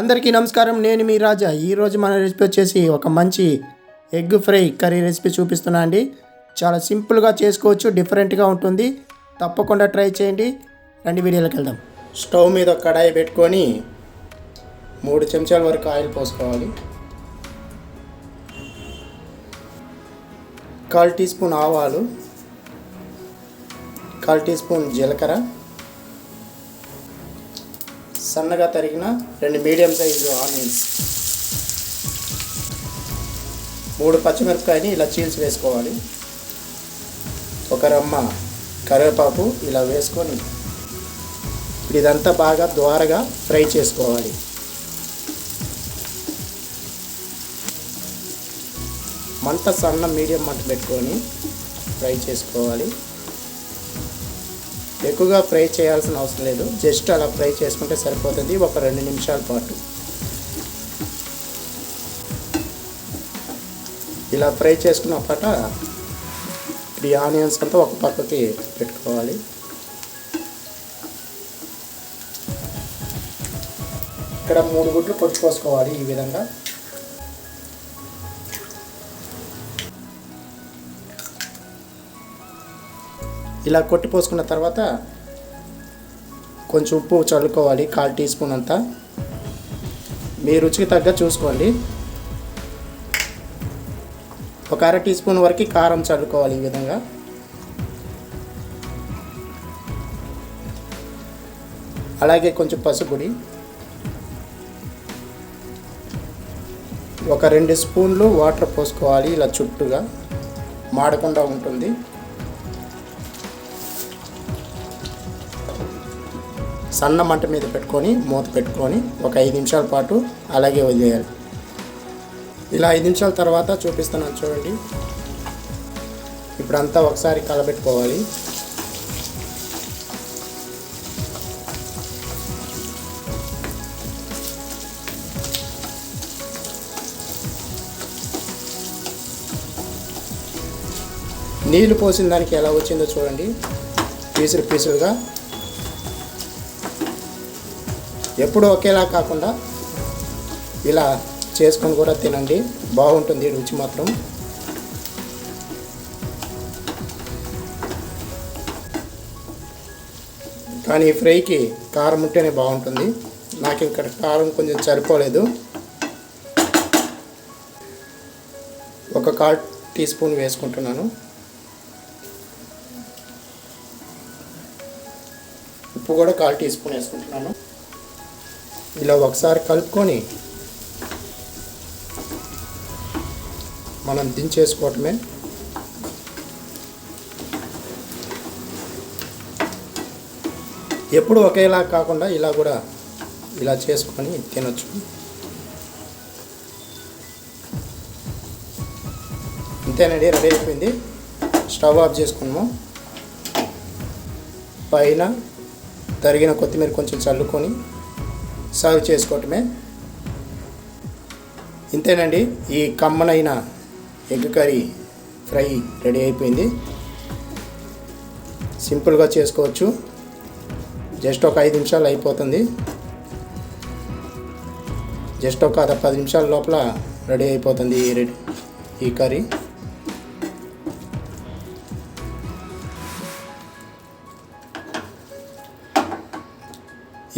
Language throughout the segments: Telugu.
అందరికీ నమస్కారం. నేను మీ రాజా. ఈరోజు మన రెసిపీ వచ్చేసి ఒక మంచి ఎగ్ ఫ్రై కర్రీ రెసిపీ చూపిస్తున్నా అండి. చాలా సింపుల్గా చేసుకోవచ్చు డిఫరెంట్గా ఉంటుంది. తప్పకుండా ట్రై చేయండి. రెండు వీడియోలకు వెళ్దాం. స్టవ్ మీద కడాయి పెట్టుకొని మూడు చెంచాల వరకు ఆయిల్ పోసుకోవాలి. కాల్ టీ స్పూన్ ఆవాలు కాల్ టీ స్పూన్ జీలకర్ర సన్నగా తరిగిన రెండు మీడియం సైజు ఆనియన్స్. మూడు పచ్చిమిరపకాయని ఇలా చీల్చి వేసుకోవాలి. ఒక రమ్మ కరివేపాకు ఇలా వేసుకొని ఇప్పుడు ఇదంతా బాగా ద్వారగా ఫ్రై చేసుకోవాలి. మంట సన్న మీడియం మంట పెట్టుకొని ఫ్రై చేసుకోవాలి. ఎక్కువగా ఫ్రై చేయాల్సిన అవసరం లేదు. జస్ట్ అలా ఫ్రై చేసుకుంటే సరిపోతుంది. ఒక రెండు నిమిషాల పాటు. ఇలా ఫ్రై చేసుకున్న పాట ఈ ఆనియన్స్ అంతా ఒక పక్కకి పెట్టుకోవాలి. ఇక్కడ మూడు గుడ్లు కొట్టుకోసుకోవాలి ఈ విధంగా. ఇలా కొట్టి పోసుకున్న తర్వాత కొంచెం ఉప్పు చల్లుకోవాలి కాల్ టీ స్పూన్ అంతా. మీ రుచికి తగ్గ చూసుకోండి. ఒక అర టీ స్పూన్ వరకు కారం చల్లుకోవాలి ఈ విధంగా. అలాగే కొంచెం పసుపుడి ఒక రెండు స్పూన్లు వాటర్ పోసుకోవాలి ఇలా చుట్టుగా. మాడకుండా ఉంటుంది. సన్న మంట మీద పెట్టుకొని మూత పెట్టుకొని ఒక ఐదు నిమిషాల పాటు అలాగే వదిలేయాలి. ఇలా ఐదు నిమిషాల తర్వాత చూపిస్తున్నాను చూడండి. ఇప్పుడంతా ఒకసారి కలబెట్టుకోవాలి. నీళ్ళు పోసిన దానికి ఎలా వచ్చిందో చూడండి. పీసులు పీసులుగా ఎప్పుడు ఒకేలా కాకుండా ఇలా చేసుకొని కూడా తినండి. బాగుంటుంది రుచి మాత్రం. కానీ ఈ ఫ్రైకి కారం ఉంటేనే బాగుంటుంది. నాకు ఇక్కడ కారం కొంచెం సరిపోలేదు. ఒక కాల్ టీ స్పూన్ వేసుకుంటున్నాను. ఉప్పు కూడా కాల్ టీ స్పూన్ వేసుకుంటున్నాను. ఇలా ఒకసారి కలుపుకొని మనం దించేసుకోవటమే. ఎప్పుడు ఒకేలా కాకుండా ఇలా కూడా ఇలా చేసుకొని తినొచ్చు. అంతేనండి రెడీ అయిపోయింది. స్టవ్ ఆఫ్ చేసుకున్నాము. పైన తరిగిన కొత్తిమీర కొంచెం చల్లుకొని సర్వ్ చేసుకోవటమే. ఇంతేనండి ఈ కమ్మనైన ఎగ్ కర్రీ ఫ్రై రెడీ అయిపోయింది. సింపుల్గా చేసుకోవచ్చు. జస్ట్ ఒక ఐదు నిమిషాలు అయిపోతుంది. జస్ట్ ఒక పది నిమిషాల లోపల రెడీ అయిపోతుంది ఈ రెడీ ఈ కర్రీ.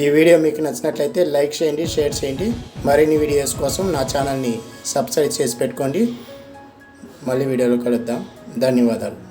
ఈ వీడియో మీకు నచ్చినట్లయితే లైక్ చేయండి షేర్ చేయండి. మరిన్ని వీడియోస్ కోసం నా ఛానల్ని సబ్స్క్రైబ్ చేసి పెట్టుకోండి. మళ్ళీ వీడియోలో కలుద్దాం. ధన్యవాదాలు.